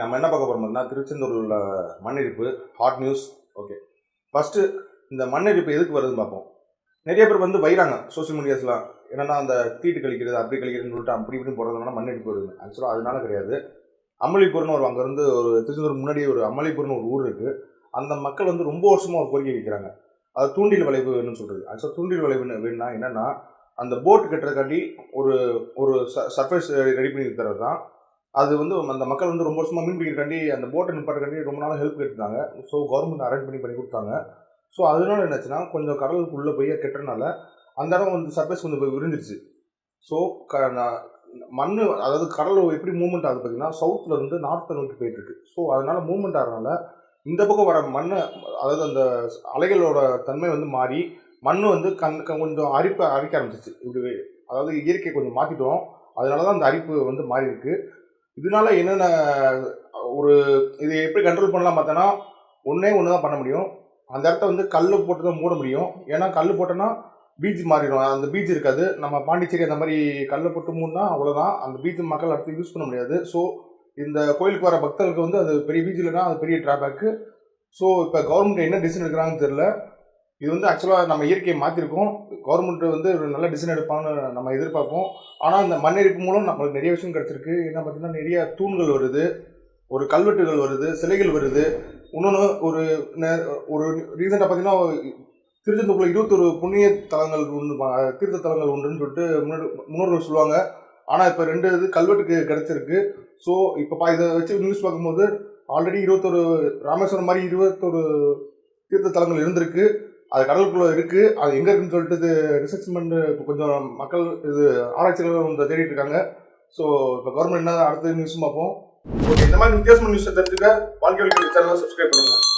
நம்ம என்ன பார்க்க போகிறோம்னா திருச்செந்தூரில் மண்ணெரிப்பு ஹாட் நியூஸ் ஓகே ஃபஸ்ட்டு இந்த மண்ணெடுப்பு எதுக்கு வருதுன்னு பார்ப்போம். நிறைய பேர் வந்து வைறாங்க சோஷியல் மீடியாஸ்லாம் என்னென்னா அந்த தீட்டு கழிக்கிறது அப்படி கழிக்கிறதுன்னு சொல்லிட்டு அப்படி இப்படி போடுறதுனால மண்ணெரிப்பு வருது. ஆக்சுவலாக அதனால கிடையாது. அமளிப்பூர்னு ஒரு அங்கேருந்து ஒரு திருச்செந்தூர் முன்னாடி ஒரு அமளிப்பூர்னு ஒரு ஊர் இருக்குது அந்த மக்கள் வந்து ரொம்ப வருஷமாக ஒரு கோரிக்கை வைக்கிறாங்க. அது தூண்டில் வளைவு வேணும்னு சொல்கிறது ஆக்சுவலாக தூண்டில் வளைவு வேணும்னா என்னென்னா அந்த போட் கட்டுறதுக்காண்டி ஒரு ஒரு சர்ஃபேஸ் ரெடி பண்ணி தரது தான் அது வந்து அந்த மக்கள் வந்து ரொம்ப வருஷமாக மீன் பிடிக்கிறக்காண்டி அந்த போட்டை நிப்பாட்டுக்காண்டி ரொம்ப நாள் ஹெல்ப் கேட்டுருந்தாங்க. ஸோ கவர்மெண்ட் அரேஞ்ச் பண்ணி பண்ணி கொடுத்தாங்க. ஸோ அதனால என்னாச்சுன்னா கொஞ்சம் கடலுக்குள்ளே போய் கெட்டுறனால அந்த இடம் வந்து சர்ஃபேஸ் கொஞ்சம் போய் விரிஞ்சிருச்சு. ஸோ க மண் அதாவது கடல் எப்படி மூவ்மெண்ட் ஆகுது பார்த்தீங்கன்னா சவுத்தில் இருந்து நார்த்தை நோக்கி போயிட்டுருக்கு. ஸோ அதனால் மூவ்மெண்ட் ஆகிறனால இந்த பக்கம் வர மண் அதாவது அந்த அலைகளோட தன்மை வந்து மாறி மண் வந்து கண் க- கொஞ்சம் அரிப்பை அரிக்க ஆரம்பிச்சிச்சு இப்படி அதாவது இயற்கையை கொஞ்சம் மாற்றிட்டோம் அதனால தான் அந்த அரிப்பு வந்து மாறி இருக்குது இதனால என்னென்ன ஒரு இது எப்படி கண்ட்ரோல் பண்ணலாம் பார்த்தோன்னா ஒன்றே ஒன்று தான் பண்ண முடியும். அந்த இடத்த வந்து கல் போட்டு தான் மூட முடியும். ஏன்னா கல் போட்டோன்னா பீச் மாறிடும். அந்த பீச் இருக்காது. நம்ம பாண்டிச்சேரி அந்த மாதிரி கல்லை போட்டு மூடினா அவ்வளோதான் அந்த பீச் மக்கள் அடுத்து யூஸ் பண்ண முடியாது. ஸோ இந்த கோயிலுக்கு வர பக்தர்களுக்கு வந்து அது பெரிய பீச் இல்லைன்னா அது பெரிய ட்ராபேக்கு ஸோ இப்போ கவர்மெண்ட் என்ன டிசிஷன் எடுக்கிறாங்கன்னு தெரில இது வந்து ஆக்சுவலாக நம்ம இயற்கையை மாற்றிருக்கோம் கவர்மெண்ட் வந்து ஒரு நல்ல டிசைன் எடுப்பாங்கன்னு நம்ம எதிர்பார்ப்போம். ஆனால் இந்த மண்ணெரிப்பு மூலம் நம்மளுக்கு நிறைய விஷயம் கிடச்சிருக்கு. என்ன பார்த்தீங்கன்னா நிறைய தூண்கள் வருது. ஒரு கல்வெட்டுகள் வருது சிலைகள் வருது. இன்னொன்று ஒரு நே- ஒரு ரீசெண்டாக பார்த்தீங்கன்னா திருச்செந்தூர்ல இருபத்தொரு புண்ணிய தலங்கள் உண்டு தீர்த்த தலங்கள் உண்டுன்னு சொல்லிட்டு முன்னோர்கள் சொல்லுவாங்க. ஆனால் இப்போ ரெண்டு இது கல்வெட்டுக்கு கிடச்சிருக்கு. ஸோ இப்போ பா இதை வச்சு நியூஸ் பார்க்கும்போது ஆல்ரெடி இருபத்தொரு ராமேஸ்வரம் மாதிரி இருபத்தொரு தீர்த்த தலங்கள் இருந்திருக்கு. அது கடலுக்குள்ளே இருக்குது அது எங்கே இருக்குன்னு சொல்லிட்டு இது ரிசர்ச் பண்ணி கொஞ்சம் மக்கள் இது ஆராய்ச்சிகள் கொஞ்சம் தேடிட்டு இருக்காங்க. ஸோ இப்போ கவர்மெண்ட் என்ன அடுத்த நியூஸும் பார்ப்போம். ஓகே இந்த மாதிரி வித்தியாசமான நியூஸை தெரிஞ்சுக்க வாழ்க்கை சேனலை சப்ஸ்கிரைப் பண்ணுங்கள்